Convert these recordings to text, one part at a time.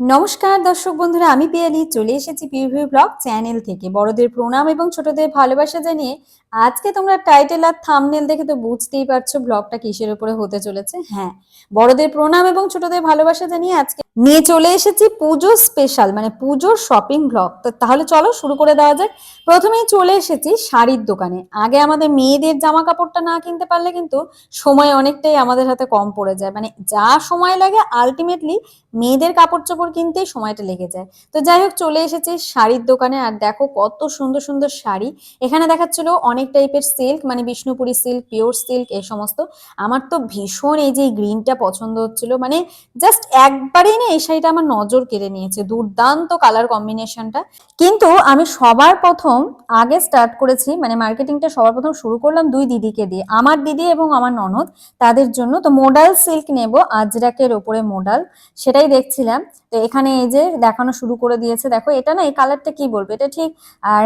নমস্কার, দর্শক বন্ধুরা, আমি পিয়ালি। চলে এসেছি পিভিউ ব্লগ চ্যানেল থেকে। বড়দের প্রণাম এবং ছোটদের ভালোবাসা জানিয়ে আজকে তোমরা টাইটেল আর থামনেল দেখে তো বুঝতেই পারছ ব্লগটা কিসের উপরে হতে চলেছে। হ্যাঁ বড়দের প্রণাম এবং ছোটদের ভালোবাসা জানিয়ে আজকে নিয়ে চলে এসেছি পুজো স্পেশাল মানে পুজোর শপিং ব্লগ তাহলে চলো শুরু করে দেওয়া যাক। প্রথমেই চলে এসেছি শাড়ির দোকানে। আগে আমাদের মেয়েদের জামা কাপড়টা না কিনতে পারলে কিন্তু সময় অনেকটাই আমাদের হাতে কম পড়ে যায়। মানে যা সময় লাগে আলটিমেটলি মেয়েদের কাপড় চোপড় কিনতেই সময়টা লেগে যায়। তো যাই হোক, চলে এসেছি শাড়ির দোকানে। আর দেখো কত সুন্দর সুন্দর শাড়ি। এখানে দেখাচ্ছিল অনেক টাইপের সিল্ক মানে বিষ্ণুপুরি সিল্ক পিওর সিল্ক এই সমস্ত। আমার তো ভীষণ এই যে গ্রিনটা পছন্দ হচ্ছিল। মানে জাস্ট একবারেই না এই শাড়িটা আমার নজর কেড়ে নিয়েছে, দুর্দান্ত কালার কম্বিনেশনটা কিন্তু আমি সবার প্রথম, আগে স্টার্ট করেছি মানে মার্কেটিংটা সবার প্রথম শুরু করলাম দুই দিদিকে দিয়ে। আমার দিদি এবং আমার ননদ, তাদের জন্য। তো মোডাল সিল্ক নেব, আজরাকের ওপরে মোডাল সেটাই দেখছিলাম। তো এখানে এই যে দেখানো শুরু করে দিয়েছে, দেখো এটা না, এই কালারটা কি বলব? এটা ঠিক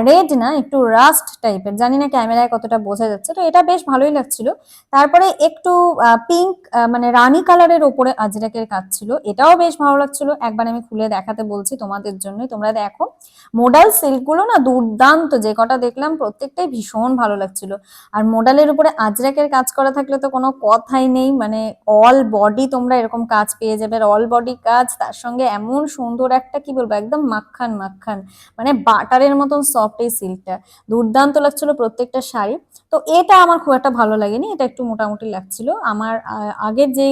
রেড না, একটু রাস্ট টাইপের জানি না ক্যামেরায় কতটা বোঝা যাচ্ছে। তো এটা বেশ ভালোই লাগছিল। তারপরে একটু পিঙ্ক মানে রানী কালারের ওপরে আজরাকের কাজ ছিল। এটাও বেশ ভালো লাগছিল। একবার আমি খুলে দেখাতে বলছি তোমাদের জন্য তোমরা দেখো মোডাল সিল্কগুলো না দুর্দান্ত। যে কটা দেখলাম, প্রত্যেকটাই ভীষণ ভালো লাগছিল। আর মোডালের উপরে আজরাকের কাজ করা থাকলে তো কোনো কথাই নেই। মানে অল বডি তোমরা এরকম কাজ পেয়ে যাবে। অল বডি কাজ তার সঙ্গে এমন সুন্দর একটা, কি বলব, একদম মাখান মাখান। মানে বাটারের মতন সফট এই সিল্কটা দুর্দান্ত লাগছিল প্রত্যেকটা শাড়ি। তো এটা আমার খুব একটা ভালো লাগেনি। এটা একটু মোটামুটি লাগছিল। আমার আগের যে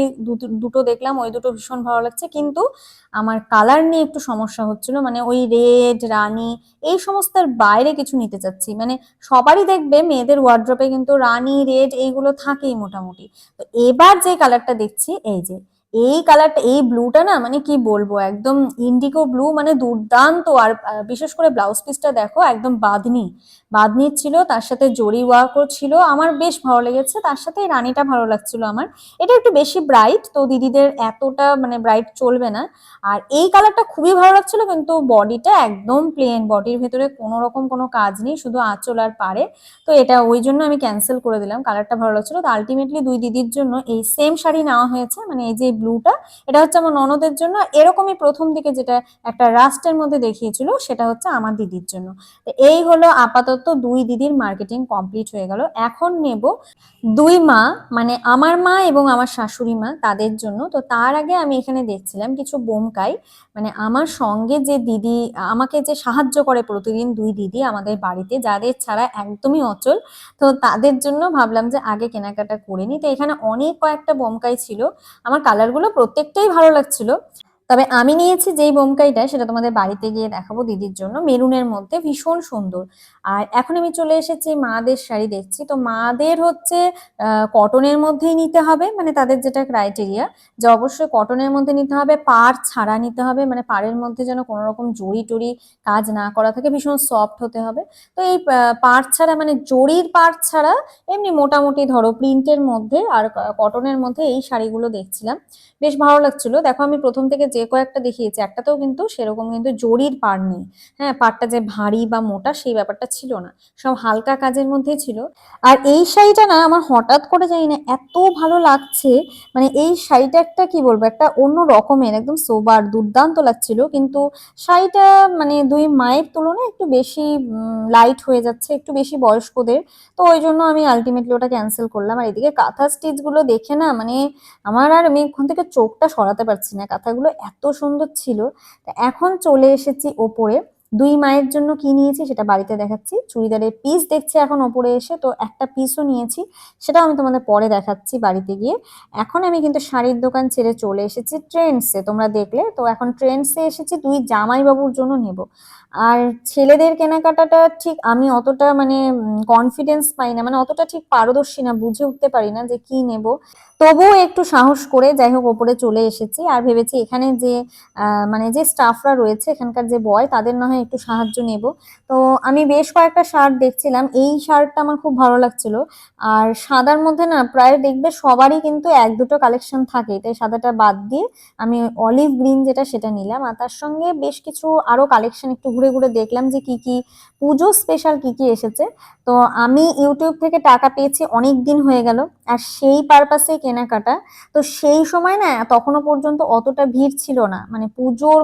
দুটো দেখলাম, ওই দুটো ভীষণ ভালো লাগছে। কিন্তু আমার কালার নিয়ে একটু সমস্যা হচ্ছিল মানে ওই রেড রানি এই সমস্তের বাইরে কিছু নিতে চাচ্ছি। মানে সবারই দেখবে মেয়েদের ওয়ার্ড্রপে কিন্তু রানী রেড এইগুলো থাকেই মোটামুটি। তো এবার যে কালারটা দেখছি, এই যে এই কালারটা এই ব্লুটা না মানে কি বলব, একদম ইন্ডিগো ব্লু মানে দুর্দান্ত। আর বিশেষ করে ব্লাউজ পিসটা দেখো, একদম বাঁধনি। বাঁধনির ছিল, তার সাথে জরি ওয়ার্কও ছিল। আমার বেশ ভালো লেগেছে, তার সাথে রানিটা ভালো লাগছিল আমার। এটা একটু বেশি ব্রাইট তো দিদিদের এতটা মানে ব্রাইট চলবে না। আর এই কালারটা খুবই ভালো লাগছিল, কিন্তু বডিটা একদম প্লেন বডির ভেতরে কোনো রকম কোনো কাজ নেই, শুধু আঁচল আর পারে তো এটা ওই জন্য আমি ক্যান্সেল করে দিলাম কালারটা ভালো লাগছিল। তো আলটিমেটলি দুই দিদির জন্য এই সেম শাড়ি নেওয়া হয়েছে মানে এই যে ব্লুটা, এটা হচ্ছে আমার ননদের জন্য। এরকমই প্রথম দিকে যেটা একটা রাস্টের মধ্যে দেখিয়েছিল, সেটা হচ্ছে আমার দিদির জন্য। এই হলো আপাতত দুই দিদির মার্কেটিং কমপ্লিট হয়ে গেল। এখন নেব দুই মা মানে আমার মা এবং আমার শাশুড়ি মা তাদের জন্য। তো তার আগে আমি এখানে দেখছিলাম কিছু বোমকাই মানে আমার সঙ্গে যে দিদি, আমাকে যে সাহায্য করে প্রতিদিন দুই দিদি আমাদের বাড়িতে, যাদের ছাড়া একদমই অচল, তো তাদের জন্য ভাবলাম যে আগে কেনাকাটা করে নিই। তো এখানে অনেক কয়েকটা বোমকাই ছিল। আমার কালারগুলো প্রত্যেকটাই ভালো লাগছিল। তবে আমি নিয়েছি যেই বোমকাইটা, সেটা তোমাদের বাড়িতে গিয়ে দেখাবো দিদির জন্য। মেরুনের মধ্যে ভীষণ সুন্দর। আর এখন আমি চলে এসেছি মাদের শাড়ি দেখছি। তো মাদের হচ্ছে কটনের মধ্যেই নিতে হবে মানে তাদের যেটা ক্রাইটেরিয়া যে অবশ্যই কটনের মধ্যে নিতে হবে, পার ছাড়া নিতে হবে মানে পাড়ের মধ্যে যেন কোনো রকম জড়ি টড়ি কাজ না করা থাকে, ভীষণ সফট হতে হবে। তো এই পার ছাড়া মানে জড়ির পার ছাড়া এমনি মোটামুটি ধরো প্রিন্টের মধ্যে আর কটনের মধ্যে এই শাড়িগুলো দেখছিলাম। বেশ ভালো লাগছিল। দেখো আমি প্রথম থেকে যে কয়েকটা দেখিয়েছি, একটাতেও কিন্তু সেরকম কিন্তু জরির পার নেই। হ্যাঁ পারটা যে ভারী বা মোটা সেই ব্যাপারটা ছিল না, সব হালকা কাজের মধ্যেই ছিল। আর এই শাড়িটা না আমার হঠাৎ করে জানি না এত ভালো লাগছে মানে এই শাড়িটা একটা কি বলব, একটা অন্য রকমের, একদম সোবার, দুর্দান্ত লাগছিল। কিন্তু শাড়িটা মানে দুই মায়ের তুলনায় একটু বেশি লাইট হয়ে যাচ্ছে, একটু বেশি বয়স্কদের। তো ওই জন্য আমি আলটিমেটলি ওটা ক্যান্সেল করলাম। আর এদিকে কাঁথা স্টিচগুলো দেখে না মানে আমার আর আমি ওখান থেকে চোখটা সরাতে পারছি না। কাঁথাগুলো এত সুন্দর ছিল। তা এখন চলে এসেছি ওপরে। দুই মায়ের জন্য কি নিয়েছি সেটা বাড়িতে দেখাচ্ছি। চুড়িদারের পিস দেখছি এখন ওপরে এসে, তো একটা পিসও নিয়েছি, সেটাও আমি তোমাদের পরে দেখাচ্ছি বাড়িতে গিয়ে। এখন আমি কিন্তু শাড়ির দোকান ছেড়ে চলে এসেছি ট্রেন্ডসে তোমরা দেখলে। তো এখন ট্রেন্ডসে এসেছি, দুই জামাইবাবুর জন্য নেব। আর ছেলেদের কেনাকাটাটা ঠিক আমি অতটা মানে কনফিডেন্স পাই না মানে অতটা ঠিক পারদর্শী না, বুঝে উঠতে পারি না যে কি নেব। তবুও একটু সাহস করে যাই হোক ওপরে চলে এসেছি। আর ভেবেছি এখানে যে মানে যে স্টাফরা রয়েছে, এখানকার যে বয় তাদের না হয় একটু সাহায্য নেব। তো আমি বেশ কয়েকটা শার্ট দেখছিলাম। এই শার্টটা আমার খুব ভালো লাগছিল। আর সাদার মধ্যে না প্রায় দেখবে সবারই কিন্তু এক দুটো কালেকশন থাকে। তাই সাদাটা বাদ দিয়ে আমি অলিভ গ্রিন যেটা সেটা নিলাম। আর তার সঙ্গে বেশ কিছু আরও কালেকশন একটু ঘুরে ঘুরে দেখলাম যে কি কি পুজো স্পেশাল কি কি এসেছে। তো আমি ইউটিউব থেকে টাকা পেয়েছি, অনেক দিন হয়ে গেল। আর সেই পারপাসে কেনাকাটা। তো সেই সময় না তখনও পর্যন্ত অতটা ভিড় ছিল না। মানে পুজোর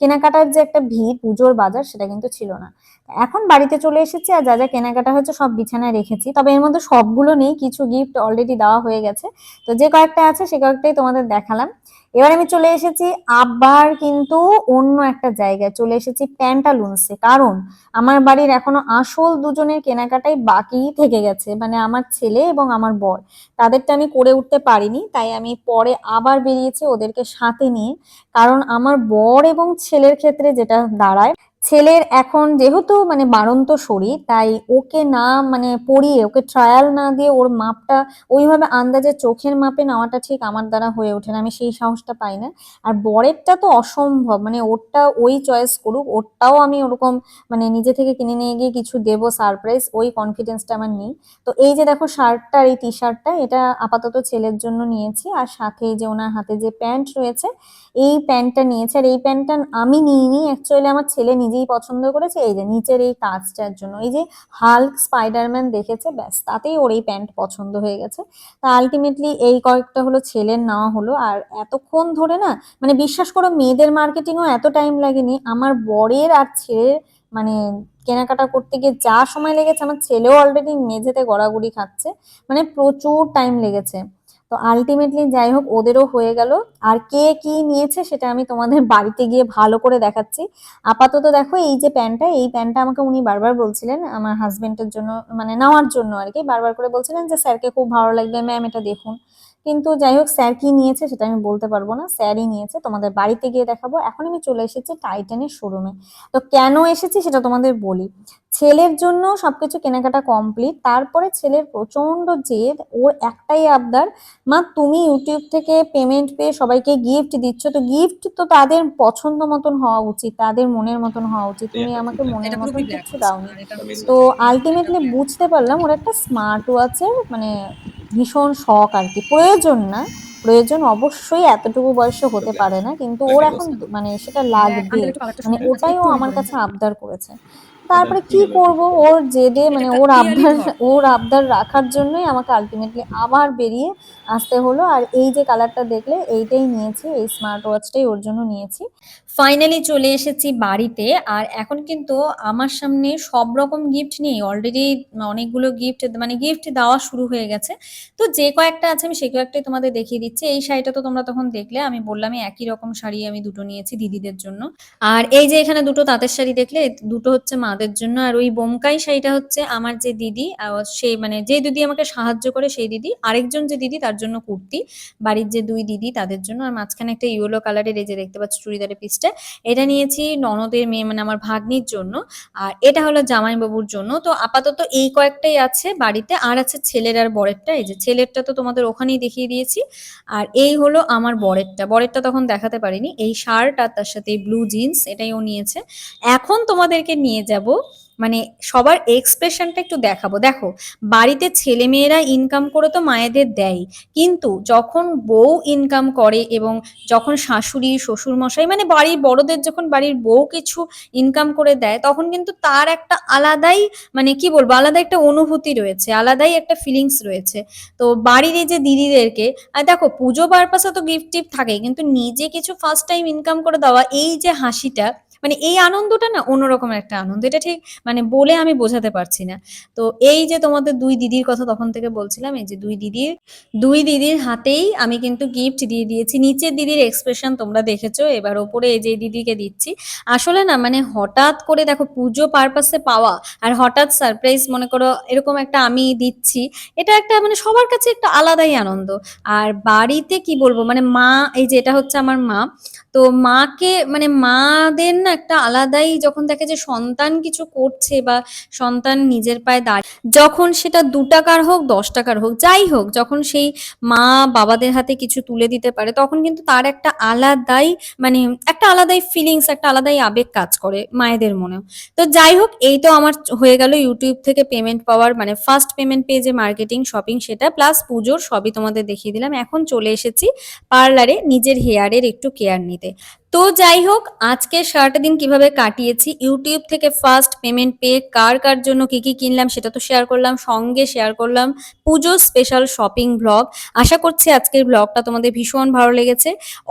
কেনাকাটার যে একটা ভিড়, পুজোর বাজার সেটা কিন্তু ছিল না। এখন বাড়িতে চলে এসেছি আর যা যা কেনাকাটা হয়েছে সব বিছানায় রেখেছি। তবে এর মধ্যে সবগুলো নেই, কিছু গিফট অলরেডি দেওয়া হয়ে গেছে। তো যে কয়েকটা আছে সে কয়েকটাই তোমাদের দেখালাম। এবার আমি চলে এসেছি আবার কিন্তু অন্য একটা জায়গায়। চলে এসেছি প্যান্টালুন্সে কারণ আমার বাড়ির এখনও আসল দুজনের কেনাকাটাই বাকি থেকে গেছে। মানে আমার ছেলে এবং আমার বর। তাদেরটা আমি করে উঠতে পারিনি, তাই আমি পরে আবার বেরিয়েছি ওদেরকে সাথে নিয়ে। কারণ আমার বর এবং ছেলের ক্ষেত্রে যেটা দাঁড়ায় ছেলের এখন যেহেতু মানে বাড়ন্ত শরীর, তাই ওকে না মানে পরিয়ে ওকে ট্রায়াল না দিয়ে ওর মাপটা, ওইভাবে আন্দাজে চোখের মাপে নেওয়াটা ঠিক আমার দ্বারা হয়ে ওঠে না, আমি সেই সাহসটা পাই না। আর বরেরটা তো অসম্ভব মানে ওরটা ওই চয়েস করুক, ওরটাও আমি ওরকম মানে নিজে থেকে কিনে নিয়ে গিয়ে কিছু দেবো সারপ্রাইজ ওই কনফিডেন্সটা আমার নেই। তো এই যে দেখো শার্টটা এই টি শার্টটা এটা আপাতত ছেলের জন্য নিয়েছি, আর সাথে যে ওনার হাতে যে প্যান্ট রয়েছে, এই প্যান্টটা নিয়েছে, আর এই প্যান্টটা আমি নিইনি অ্যাকচুয়ালি আমার ছেলে নিজেই পছন্দ করেছে, এই যে নিচের এই কাজটার জন্য। এই যে হাল্ক স্পাইডারম্যান দেখেছে, ব্যাস, তাতেই ওর এই প্যান্ট পছন্দ হয়ে গেছে। তা আলটিমেটলি এই কয়েকটা হলো ছেলের নেওয়া হলো। আর এতক্ষণ ধরে না মানে বিশ্বাস করো মেয়েদের মার্কেটিংও এত টাইম লাগেনি। আমার বরের আর ছেলের মানে কেনাকাটা করতে গিয়ে যা সময় লেগেছে, আমার ছেলেও অলরেডি মেঝেতে গড়াগড়ি খাচ্ছে। মানে প্রচুর টাইম লেগেছে। তো আলটিমেটলি যাই হোক, ওদেরও হয়ে গেল। আর কে কি নিয়েছে সেটা আমি তোমাদের বাড়িতে গিয়ে ভালো করে দেখাচ্ছি। আপাতত দেখো, এই যে প্যান্টটা এই প্যান্টটা আমাকে উনি বারবার বলছিলেন, আমার হাজবেন্ডের জন্য মানে নেওয়ার জন্য আর কি, বারবার করে বলছিলেন যে, স্যারকে খুব ভালো লাগবে ম্যাম এটা দেখুন। কিন্তু যাই হোক, স্যার কি নিয়েছে সেটা আমি বলতে পারব না, স্যারই নিয়েছে, তোমাদের বাড়িতে গিয়ে দেখাবো। এখন আমি চলে এসেছি টাইটানের শোরুমে তো কেন এসেছি সেটা তোমাদের বলি। ছেলের জন্য সবকিছু কেনাকাটা কমপ্লিট তারপরে ছেলের প্রচণ্ড জেদ ওর একটাই আবদার মা তুমি ইউটিউব থেকে পেমেন্ট পেয়ে সবাইকে গিফট দিচ্ছ তো গিফট তো তাদের পছন্দ মতন হওয়া উচিত তাদের মনের মতন হওয়া উচিত তুমি আমাকে মনের মতন কিছু দাওনি। তো আলটিমেটলি বুঝতে পারলাম ওর একটা স্মার্ট ওয়াচের মানে ভীষণ শখ আর কি। প্রয়োজন না প্রয়োজন অবশ্যই এতটুকু বয়সে হতে পারে না কিন্তু ওর এখন মানে সেটা লাগবে মানে ওটাই ও আমার কাছে আবদার করেছে। তারপরে কি করব? ওর জেদে মানে ওর আবদার ওর আবদার রাখার জন্যই আমাকে আলটিমেটলি আবার বেরিয়ে আসতে হলো। আর এই যে কালারটা দেখলে এইটাই নিয়েছি এই স্মার্ট ওয়াচটাই ওর জন্য নিয়েছি। ফাইনালি চলে এসেছি বাড়িতে। আর এখন কিন্তু আমার সামনে সব রকম গিফট নেই। অলরেডি অনেকগুলো গিফট মানে গিফট দেওয়া শুরু হয়ে গেছে। তো যে কয়েকটা আছে আমি সেই কয়েকটাই তোমাদের দেখিয়ে দিচ্ছি। এই শাড়িটা তো তোমরা তখন দেখলে আমি বললামই একই রকম শাড়ি আমি দুটো নিয়েছি দিদিদের জন্য। আর এই যে এখানে দুটো তাঁতের শাড়ি দেখলে দুটো হচ্ছে মাদের জন্য। আর ওই বোমকাই শাড়িটা হচ্ছে আমার যে দিদি সেই মানে যে দিদি আমাকে সাহায্য করে সেই দিদি। আরেকজন যে দিদি, তার জন্য কুর্তি। বাড়ির যে দুই দিদি, তাদের জন্য। আর মাঝখানে একটা ইয়েলো কালারের এই যে দেখতে পাচ্ছ চুড়িদারের পিসটা এটা নিয়েছি ননদের মেয়ে মানে আমার ভাগ্নির জন্য। আর এটা হলো জামাইবাবুর জন্য। তো আপাতত এই কয়েকটাই আছে বাড়িতে। আর আছে ছেলের আর বরেরটা। এই যে ছেলেরটা তো তোমাদের ওখানেই দেখিয়ে দিয়েছি। আর এই হলো আমার বরেরটা। বরেরটা তখন দেখাতে পারিনি। এই শার্ট আর তার সাথে ব্লু জিন্স এটাই ও নিয়েছে। এখন তোমাদেরকে নিয়ে যাব মানে সবার এক্সপ্রেশনটা একটু দেখাবো। দেখো, বাড়িতে ছেলে মেয়েরা ইনকাম করে তো মায়েদের দেয়, কিন্তু যখন বউ ইনকাম করে এবং যখন শাশুড়ি শ্বশুর মশাই মানে বাড়ির বড়দের যখন বাড়ির বউ কিছু ইনকাম করে দেয়, তখন কিন্তু তার একটা আলাদাই মানে কি বলব আলাদা একটা অনুভূতি রয়েছে, আলাদাই একটা ফিলিংস রয়েছে। তো বাড়ির এই যে দিদিদেরকে, আর দেখো, পুজো পারপাসে তো গিফট টিফট থাকে কিন্তু নিজে কিছু ফার্স্ট টাইম ইনকাম করে দেওয়া, এই যে হাসিটা মানে এই আনন্দটা না অন্যরকম একটা আনন্দ। এটা ঠিক মানে বলে আমি বোঝাতে পারছি না। তো এই যে তোমাদের দুই দিদির কথা তখন থেকে বলছিলাম, এই যে দুই দিদির দুই দিদির হাতেই আমি কিন্তু গিফট দিয়ে দিয়েছি। নিচের দিদির এক্সপ্রেশন তোমরা দেখেছ, এবার ওপরে এই যে দিদিকে দিচ্ছি। আসলে না মানে হঠাৎ করে দেখো পুজো পারপাসে পাওয়া আর হঠাৎ সারপ্রাইজ মনে করো এরকম একটা আমি দিচ্ছি, এটা একটা মানে সবার কাছে একটা আলাদাই আনন্দ। আর বাড়িতে কি বলব? মানে মা, এই যে এটা হচ্ছে আমার মা। তো মাকে মানে মাদের না একটা আলাদাই যখন দেখে যে সন্তান কিছু করছে বা সন্তান নিজের পায়ে দাঁড়িয়ে যখন সেটা দু টাকার হোক, দশ টাকার হোক, যাই হোক, যখন সেই মা বাবাদের হাতে কিছু তুলে দিতে পারে, তখন কিন্তু তার একটা আলাদাই মানে একটা আলাদাই ফিলিংস একটা আলাদাই আবেগ কাজ করে মায়েদের মনেও। তো যাই হোক, এই তো আমার হয়ে গেল ইউটিউব থেকে পেমেন্ট পাওয়ার মানে ফার্স্ট পেমেন্ট পেয়ে যে মার্কেটিং শপিং সেটা প্লাস পুজোর সবই তোমাদের দেখিয়ে দিলাম। এখন চলে এসেছি পার্লারে নিজের হেয়ারের একটু কেয়ার নিতে। তো যাই হোক, আজকে সারাটা দিন কীভাবে কাটিয়েছি ইউটিউব থেকে ফার্স্ট পেমেন্ট পেয়ে কার কার জন্য কি কি কিনলাম সেটা তো শেয়ার করলাম, সঙ্গে শেয়ার করলাম পুজো স্পেশাল শপিং ব্লগ আশা করছি আজকের ব্লগটা তোমাদের ভীষণ ভালো লেগেছে।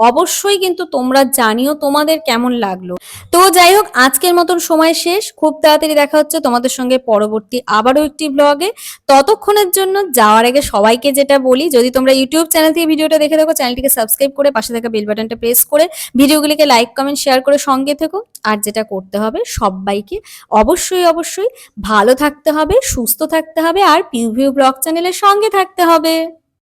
অবশ্যই কিন্তু তোমরা জানিও তোমাদের কেমন লাগল। তো যাই হোক, আজকের মতন সময় শেষ। খুব তাড়াতাড়ি দেখা হচ্ছে তোমাদের সঙ্গে পরবর্তী আবারও একটি ব্লগে ততক্ষণের জন্য যাওয়ার আগে সবাইকে যেটা বলি, যদি তোমরা ইউটিউব চ্যানেল থেকে ভিডিওটা দেখে থাকো চ্যানেলটিকে সাবস্ক্রাইব করে পাশে থাকা বেল বাটনটা প্রেস করে ভিডিওগুলিকে লাইক কমেন্ট শেয়ার করে সঙ্গে থেকো। আর যেটা করতে হবে, সবাইকে অবশ্যই অবশ্যই ভালো থাকতে হবে, সুস্থ থাকতে হবে, আর পিউভিউ ব্লগ চ্যানেলের সঙ্গে থাকতে হবে।